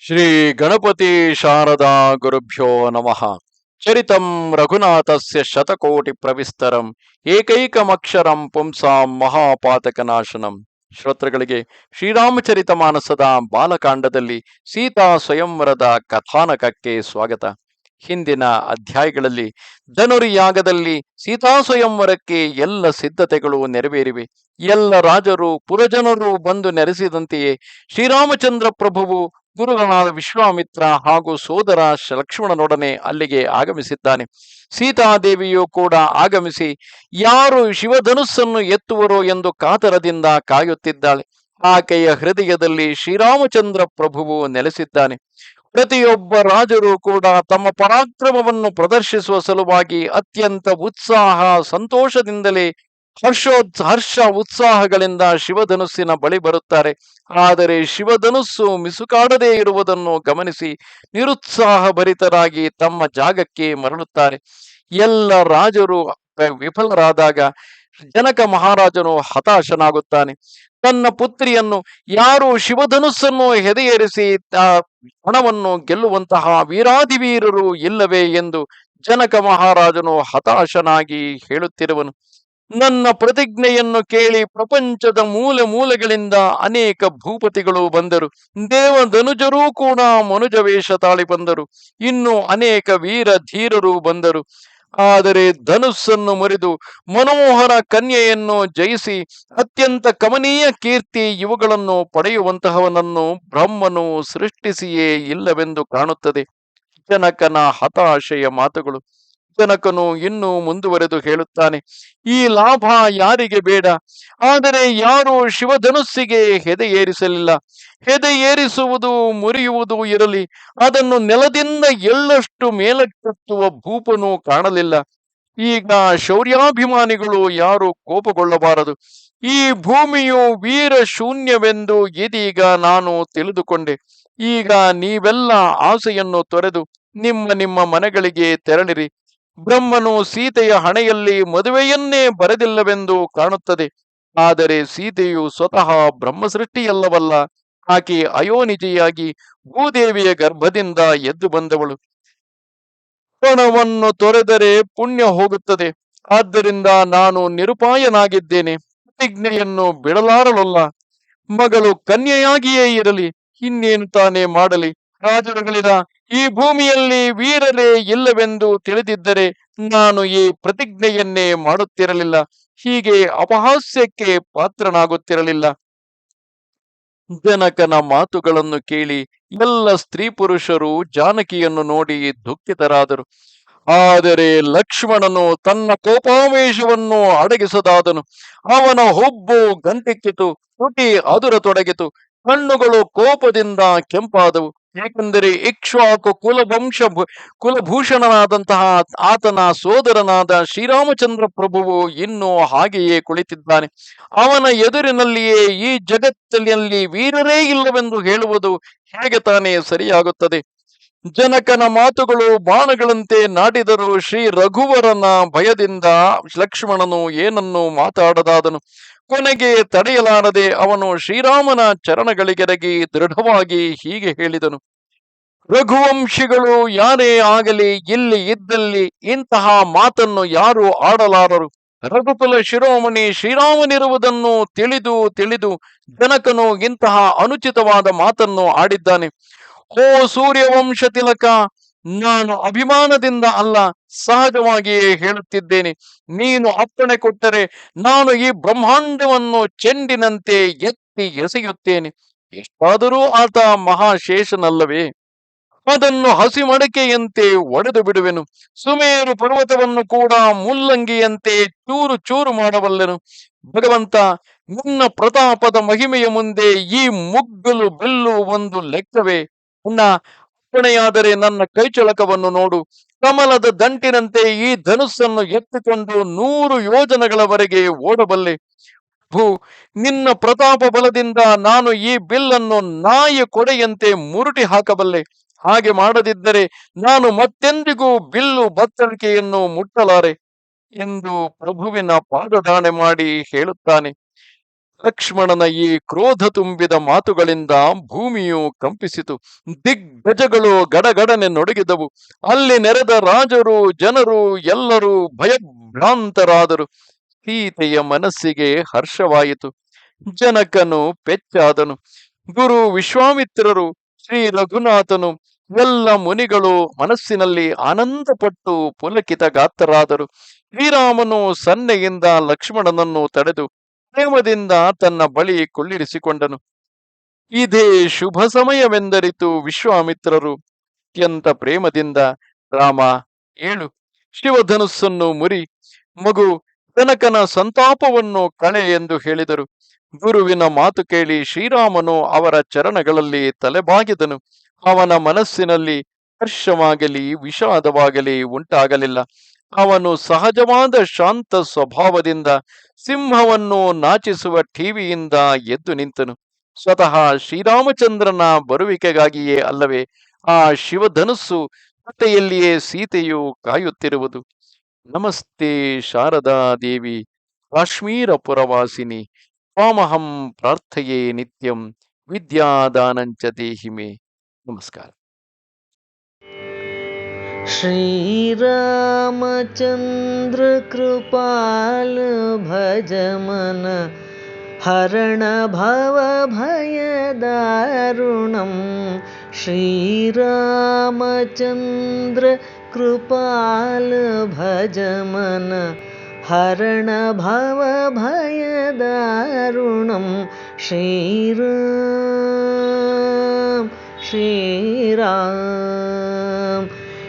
ಶ್ರೀ ಗಣಪತಿ ಶಾರದಾ ಗುರುಭ್ಯೋ ನಮಃ. ಚರಿತಂ ರಘುನಾಥಸ್ಯ ಶತಕೋಟಿ ಪ್ರವಿಸ್ತರಂ, ಏಕೈಕಮಕ್ಷರಂ ಪುಂಸಾಂ ಮಹಾಪಾತಕನಾಶನಂ. ಶ್ರೋತೃಗಳಿಗೆ ಶ್ರೀರಾಮಚರಿತ ಮಾನಸದ ಬಾಲಕಾಂಡದಲ್ಲಿ ಸೀತಾ ಸ್ವಯಂವರದ ಕಥಾನಕಕ್ಕೆ ಸ್ವಾಗತ. ಹಿಂದಿನ ಅಧ್ಯಾಯಗಳಲ್ಲಿ ಧನುರ್ಯಾಗದಲ್ಲಿ ಸೀತಾ ಸ್ವಯಂವರಕ್ಕೆ ಎಲ್ಲ ಸಿದ್ಧತೆಗಳು ನೆರವೇರಿವೆ. ಎಲ್ಲ ರಾಜರು, ಪುರಜನರು ಬಂದು ನೆರೆಸಿದಂತೆಯೇ ಶ್ರೀರಾಮಚಂದ್ರ ಪ್ರಭುವು ಗುರುಗಳಾದ ವಿಶ್ವಾಮಿತ್ರ ಹಾಗೂ ಸೋದರ ಲಕ್ಷ್ಮಣನೊಡನೆ ಅಲ್ಲಿಗೆ ಆಗಮಿಸಿದ್ದಾನೆ. ಸೀತಾದೇವಿಯು ಕೂಡ ಆಗಮಿಸಿ, ಯಾರು ಶಿವಧನುಸ್ಸನ್ನು ಎತ್ತುವರೋ ಎಂದು ಕಾತರದಿಂದ ಕಾಯುತ್ತಿದ್ದಾಳೆ. ಆಕೆಯ ಹೃದಯದಲ್ಲಿ ಶ್ರೀರಾಮಚಂದ್ರ ಪ್ರಭುವು ನೆಲೆಸಿದ್ದಾನೆ. ಪ್ರತಿಯೊಬ್ಬ ರಾಜರು ಕೂಡ ತಮ್ಮ ಪರಾಕ್ರಮವನ್ನು ಪ್ರದರ್ಶಿಸುವ ಸಲುವಾಗಿ ಅತ್ಯಂತ ಉತ್ಸಾಹ, ಸಂತೋಷದಿಂದಲೇ ಹರ್ಷೋತ್ ಹರ್ಷ ಉತ್ಸಾಹಗಳಿಂದ ಶಿವಧನುಸ್ಸಿನ ಬಳಿ ಬರುತ್ತಾರೆ. ಆದರೆ ಶಿವಧನುಸ್ಸು ಮಿಸುಕಾಡದೇ ಇರುವುದನ್ನು ಗಮನಿಸಿ ನಿರುತ್ಸಾಹ ಭರಿತರಾಗಿ ತಮ್ಮ ಜಾಗಕ್ಕೆ ಮರಳುತ್ತಾರೆ. ಎಲ್ಲ ರಾಜರು ವಿಫಲರಾದಾಗ ಜನಕ ಮಹಾರಾಜನು ಹತಾಶನಾಗುತ್ತಾನೆ. ತನ್ನ ಪುತ್ರಿಯನ್ನು, ಯಾರು ಶಿವಧನುಸ್ಸನ್ನು ಹೆದೆಯೇರಿಸಿ ಹಣವನ್ನು ಗೆಲ್ಲುವಂತಹ ವೀರಾದಿವೀರರು ಇಲ್ಲವೇ ಎಂದು ಜನಕ ಮಹಾರಾಜನು ಹತಾಶನಾಗಿ ಹೇಳುತ್ತಿರುವನು. ನನ್ನ ಪ್ರತಿಜ್ಞೆಯನ್ನು ಕೇಳಿ ಪ್ರಪಂಚದ ಮೂಲೆ ಮೂಲೆಗಳಿಂದ ಅನೇಕ ಭೂಪತಿಗಳು ಬಂದರು. ದೇವಧನುಜರೂ ಕೂಡ ಮನುಜ ವೇಷ ತಾಳಿ ಬಂದರು. ಇನ್ನು ಅನೇಕ ವೀರ ಧೀರರು ಬಂದರು. ಆದರೆ ಧನುಸ್ಸನ್ನು ಮುರಿದು ಮನೋಹರ ಕನ್ಯೆಯನ್ನು ಜಯಿಸಿ ಅತ್ಯಂತ ಕಮನೀಯ ಕೀರ್ತಿ ಇವುಗಳನ್ನು ಪಡೆಯುವಂತಹವನನ್ನು ಬ್ರಹ್ಮನು ಸೃಷ್ಟಿಸಿಯೇ ಇಲ್ಲವೆಂದು ಕಾಣುತ್ತದೆ. ಜನಕನ ಹತಾಶೆಯ ಮಾತುಗಳು. ಜನಕನು ಇನ್ನು ಮುಂದುವರೆದು ಹೇಳುತ್ತಾನೆ, ಈ ಲಾಭ ಯಾರಿಗೆ ಬೇಡ? ಆದರೆ ಯಾರು ಶಿವಧನುಸ್ಸಿಗೆ ಹೆದೆ ಏರಿಸಲಿಲ್ಲ ಹೆದೆ ಏರಿಸುವುದು ಮುರಿಯುವುದು ಇರಲಿ, ಅದನ್ನು ನೆಲದಿಂದ ಎಳ್ಳಷ್ಟು ಮೇಲಕ್ಕೆತ್ತುವ ಭೂಪನು ಕಾಣಲಿಲ್ಲ. ಈಗ ಶೌರ್ಯಾಭಿಮಾನಿಗಳು ಯಾರು ಕೋಪಗೊಳ್ಳಬಾರದು. ಈ ಭೂಮಿಯು ವೀರ ಶೂನ್ಯವೆಂದು ಇದೀಗ ನಾನು ತಿಳಿದುಕೊಂಡೆ. ಈಗ ನೀವೆಲ್ಲ ಆಸೆಯನ್ನು ತೊರೆದು ನಿಮ್ಮ ನಿಮ್ಮ ಮನೆಗಳಿಗೆ ತೆರಳಿರಿ. ಬ್ರಹ್ಮನು ಸೀತೆಯ ಹಣೆಯಲ್ಲಿ ಮದುವೆಯನ್ನೇ ಬರೆದಿಲ್ಲವೆಂದು ಕಾಣುತ್ತದೆ. ಆದರೆ ಸೀತೆಯು ಸ್ವತಃ ಬ್ರಹ್ಮ ಸೃಷ್ಟಿಯಲ್ಲವಲ್ಲ ಆಕೆ ಅಯೋನಿಜಿಯಾಗಿ ಭೂದೇವಿಯ ಗರ್ಭದಿಂದ ಎದ್ದು ಬಂದವಳು. ಪಣವನ್ನು ತೊರೆದರೆ ಪುಣ್ಯ ಹೋಗುತ್ತದೆ. ಆದ್ದರಿಂದ ನಾನು ನಿರುಪಾಯನಾಗಿದ್ದೇನೆ. ಪ್ರತಿಜ್ಞೆಯನ್ನು ಬಿಡಲಾರಲಲ್ಲ ಮಗಳು ಕನ್ಯೆಯಾಗಿಯೇ ಇರಲಿ. ಇನ್ನೇನು ತಾನೇ ಮಾಡಲಿ. ರಾಜರುಗಳಿದ ಈ ಭೂಮಿಯಲ್ಲಿ ವೀರರೇ ಇಲ್ಲವೆಂದು ತಿಳಿದಿದ್ದರೆ ನಾನು ಈ ಪ್ರತಿಜ್ಞೆಯನ್ನೇ ಮಾಡುತ್ತಿರಲಿಲ್ಲ. ಹೀಗೆ ಅಪಹಾಸ್ಯಕ್ಕೆ ಪಾತ್ರನಾಗುತ್ತಿರಲಿಲ್ಲ. ಜನಕನ ಮಾತುಗಳನ್ನು ಕೇಳಿ ಎಲ್ಲ ಸ್ತ್ರೀ ಪುರುಷರು ಜಾನಕಿಯನ್ನು ನೋಡಿ ದುಃಖಿತರಾದರು. ಆದರೆ ಲಕ್ಷ್ಮಣನು ತನ್ನ ಕೋಪಾವೇಶವನ್ನು ಅಡಗಿಸದಾದನು. ಅವನ ಹುಬ್ಬು ಗಂಟಿಕ್ಕಿತು, ತುಟಿ ಅದುರತೊಡಗಿತು. ಕಣ್ಣುಗಳು ಕೋಪದಿಂದ ಕೆಂಪಾದವು. ಏಕೆಂದರೆ ಇಕ್ಷ್ವಾಕು ಕುಲವಂಶ ಕುಲಭೂಷಣನಾದಂತಹ ಆತನ ಸೋದರನಾದ ಶ್ರೀರಾಮಚಂದ್ರ ಪ್ರಭುವು ಇನ್ನೂ ಹಾಗೆಯೇ ಕುಳಿತಿದ್ದಾನೆ. ಅವನ ಎದುರಿನಲ್ಲಿಯೇ ಈ ಜಗತ್ತಿನಲ್ಲಿ ವೀರರೇ ಇಲ್ಲವೆಂದು ಹೇಳುವುದು ಹೇಗೆ ತಾನೇ ಸರಿಯಾಗುತ್ತದೆ? ಜನಕನ ಮಾತುಗಳು ಬಾಣಗಳಂತೆ ನಾಡಿದರು ಶ್ರೀ ರಘುವರನ ಭಯದಿಂದ ಲಕ್ಷ್ಮಣನು ಏನನ್ನು ಮಾತಾಡದಾದನು? ಕೊನೆಗೆ ತಡೆಯಲಾರದೆ ಅವನು ಶ್ರೀರಾಮನ ಚರಣಗಳಿಗೆರಗಿ ದೃಢವಾಗಿ ಹೀಗೆ ಹೇಳಿದನು. ರಘುವಂಶಿಗಳು, ಯಾರೇ ಆಗಲಿ, ಇಲ್ಲಿ ಇದ್ದಲ್ಲಿ ಇಂತಹ ಮಾತನ್ನು ಯಾರು ಆಡಲಾರರು. ರಘುಕುಲ ಶಿರೋಮಣಿ ಶ್ರೀರಾಮನಿರುವುದನ್ನು ತಿಳಿದು ತಿಳಿದು ಜನಕನು ಇಂತಹ ಅನುಚಿತವಾದ ಮಾತನ್ನು ಆಡಿದ್ದಾನೆ. ಓ ಸೂರ್ಯವಂಶ ತಿಲಕ ನಾನು ಅಭಿಮಾನದಿಂದ ಅಲ್ಲ, ಸಹಜವಾಗಿಯೇ ಹೇಳುತ್ತಿದ್ದೇನೆ. ನೀನು ಅಪ್ಪಣೆ ಕೊಟ್ಟರೆ ನಾನು ಈ ಬ್ರಹ್ಮಾಂಡವನ್ನು ಚೆಂಡಿನಂತೆ ಎತ್ತಿ ಎಸೆಯುತ್ತೇನೆ. ಎಷ್ಟಾದರೂ ಆತ ಮಹಾಶೇಷನಲ್ಲವೇ? ಅದನ್ನು ಹಸಿ ಮಡಕೆಯಂತೆ ಒಡೆದು ಬಿಡುವೆನು. ಸುಮೇರು ಪರ್ವತವನ್ನು ಕೂಡ ಮುಲ್ಲಂಗಿಯಂತೆ ಚೂರು ಚೂರು ಮಾಡಬಲ್ಲೆನು. ಭಗವಂತ, ನಿನ್ನ ಪ್ರತಾಪದ ಮಹಿಮೆಯ ಮುಂದೆ ಈ ಮುಗ್ಗಲು ಬಿಲ್ಲು ಒಂದು ಲೆಕ್ಕವೇ? ಅಣ್ಣ ಅಪ್ಪಣೆಯಾದರೆ ನನ್ನ ಕೈಚಳಕವನ್ನು ನೋಡು. ಕಮಲದ ದಂಟಿನಂತೆ ಈ ಧನುಸ್ಸನ್ನು ಎತ್ತಿಕೊಂಡು ನೂರು ಯೋಜನೆಗಳವರೆಗೆ ಓಡಬಲ್ಲೆ. ಭೂ, ನಿನ್ನ ಪ್ರತಾಪ ಬಲದಿಂದ ನಾನು ಈ ಬಿಲ್ಲನ್ನು ನಾಯಿ ಕೊಡೆಯಂತೆ ಮುರುಟಿ ಹಾಕಬಲ್ಲೆ. ಹಾಗೆ ಮಾಡದಿದ್ದರೆ ನಾನು ಮತ್ತೆಂದಿಗೂ ಬಿಲ್ಲು ಬತ್ತಳಿಕೆಯನ್ನು ಮುಟ್ಟಲಾರೆ ಎಂದು ಪ್ರಭುವಿನ ಪಾದದಾಣೆ ಮಾಡಿ ಹೇಳುತ್ತಾನೆ. ಲಕ್ಷ್ಮಣನ ಈ ಕ್ರೋಧ ತುಂಬಿದ ಮಾತುಗಳಿಂದ ಭೂಮಿಯು ಕಂಪಿಸಿತು. ದಿಗ್ಗಜಗಳು ಗಡಗಡನೆ ನೊಡಗಿದವು ಅಲ್ಲಿ ನೆರೆದ ರಾಜರು, ಜನರು, ಎಲ್ಲರೂ ಭಯಭ್ರಾಂತರಾದರು. ಸೀತೆಯ ಮನಸ್ಸಿಗೆ ಹರ್ಷವಾಯಿತು. ಜನಕನು ಪೆಚ್ಚಾದನು ಗುರು ವಿಶ್ವಾಮಿತ್ರರು, ಶ್ರೀ ರಘುನಾಥನು, ಎಲ್ಲ ಮುನಿಗಳು ಮನಸ್ಸಿನಲ್ಲಿ ಆನಂದಪಟ್ಟು ಪುಲಕಿತ ಗಾತ್ರರಾದರು ಶ್ರೀರಾಮನು ಸನ್ನೆಯಿಂದ ಲಕ್ಷ್ಮಣನನ್ನು ತಡೆದು ಪ್ರೇಮದಿಂದ ತನ್ನ ಬಳಿ ಕೊಳ್ಳಿರಿಸಿಕೊಂಡನು ಇದೇ ಶುಭ ಸಮಯವೆಂದರಿತು ವಿಶ್ವಾಮಿತ್ರರು. ಅತ್ಯಂತ ಪ್ರೇಮದಿಂದ? ರಾಮ ಏಳು. ಶಿವಧನುಸ್ಸನ್ನು ಮುರಿ, ಮಗು ಜನಕನ ಸಂತಾಪವನ್ನು ಕಳೆ ಎಂದು ಹೇಳಿದರು. ಗುರುವಿನ ಮಾತು ಕೇಳಿ ಶ್ರೀರಾಮನು ಅವರ ಚರಣಗಳಲ್ಲಿ ತಲೆಬಾಗಿದನು. ಅವನ ಮನಸ್ಸಿನಲ್ಲಿ ಹರ್ಷವಾಗಲಿ, ವಿಷಾದವಾಗಲಿ ಉಂಟಾಗಲಿಲ್ಲ. ಅವನು ಸಹಜವಾದ ಶಾಂತ ಸ್ವಭಾವದಿಂದ ಸಿಂಹವನ್ನು ನಾಚಿಸುವ ಟಿವಿಯಿಂದ ಎದ್ದು ನಿಂತನು. ಸ್ವತಃ ಶ್ರೀರಾಮಚಂದ್ರನ ಬರುವಿಕೆಗಾಗಿಯೇ ಅಲ್ಲವೇ, ಆ ಶಿವಧನುಸ್ಸು ಕಟ್ಟೆಯಲ್ಲಿಯೇ ಸೀತೆಯು ಕಾಯುತ್ತಿರುವುದು. ನಮಸ್ತೆ ಶಾರದಾ ದೇವಿ ಕಾಶ್ಮೀರ ಪುರವಾಸಿನಿ ಪಾಮಹಂ ಪ್ರಾರ್ಥಯೇ ನಿತ್ಯಂ, ವಿದ್ಯಾದಾನಂಚ ದೇಹಿಮೆ. ನಮಸ್ಕಾರ. श्रीरामचन्द्र कृपाल भज मनः हरण भव भयदं भज मनः हरणभवभयद ऋणं श्रीराम।